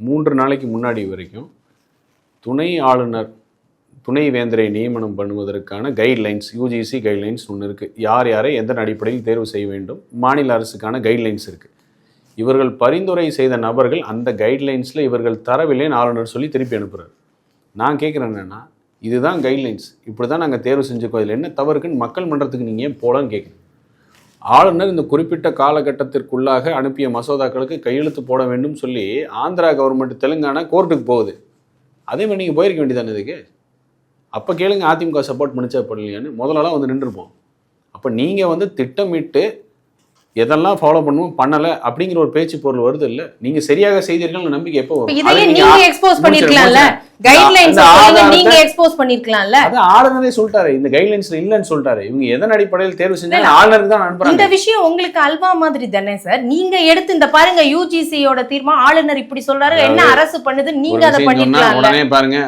மூன்று நாளைக்கு முன்னாடி வரைக்கும் துணை ஆளுநர் துணை வேந்தரை நியமனம் பண்ணுவதற்கான கைட்லைன்ஸ் யூஜிசி கைட்லைன்ஸ் ஒன்று இருக்குது யார் யாரை எந்த அடிப்படையில் தேர்வு செய்ய வேண்டும் மாநில அரசுக்கான கைட்லைன்ஸ் இருக்குது இவர்கள் பரிந்துரை செய்த நபர்கள் அந்த கைட்லைன்ஸில் இவர்கள் தரவில்லைன்னு ஆளுநர் சொல்லி திருப்பி அனுப்புகிறார் நான் கேட்குறேன் என்னென்னா இதுதான் கைட்லைன்ஸ் இப்படி தான் நாங்கள் தேர்வு செஞ்சுக்கோ. இதில் என்ன தவறுக்குன்னு மக்கள் மன்றத்துக்கு நீங்கள் ஏன் போகலான்னு கேட்குறேன் ஆளுநர் இந்த குறிப்பிட்ட காலகட்டத்திற்குள்ளாக அனுப்பிய மசோதாக்களுக்கு கையெழுத்து போட வேண்டும் சொல்லி ஆந்திரா கவர்மெண்ட் தெலுங்கானா கோர்ட்டுக்கு போகுது. அதே மாதிரி நீங்கள் போயிருக்க வேண்டியதானே இதுக்கு? அப்போ கேளுங்க அதிமுக சப்போர்ட் பண்ணிச்சா பண்ணலையான்னு முதலெல்லாம் வந்து நின்றுருப்போம். அப்போ நீங்கள் வந்து திட்டமிட்டு எதெல்லாம் ஃபாலோ பண்ணுவோம் பண்ணலை அப்படிங்கிற ஒரு பேச்சு பொருள் வருது இல்லை? நீங்கள் சரியாக செய்தீர்கள் நம்பிக்கை எப்போ வரும்? இதையே நீங்க நீங்க எக்ஸ்போஸ் பண்ணிருக்கலாம்ல. கைட்லைன்ஸ் நீங்க எக்ஸ்போஸ் பண்ணிருக்கலாம்ல? அது ஆளுநரே சொல்லிட்டாரு. இந்த கைட்லைன்ஸ்ல இல்லைன்னு சொல்லிட்டாரு. இவங்க எதன் அடிப்படையில் தேர்வு செஞ்சாலும். ஆளுநருக்கு தான் இந்த அனுப்புறாங்க விஷயம் உங்களுக்கு அல்வா மாதிரி தானே சார் நீங்க எடுத்து இந்த பாருங்க யூஜிசியோட தீர்மானம் ஆளுநர் இப்படி சொல்றாரு என்ன அரசு பண்ணுது நீங்க அதை பண்ணிருக்கலாம்ல? உடனே பாருங்க.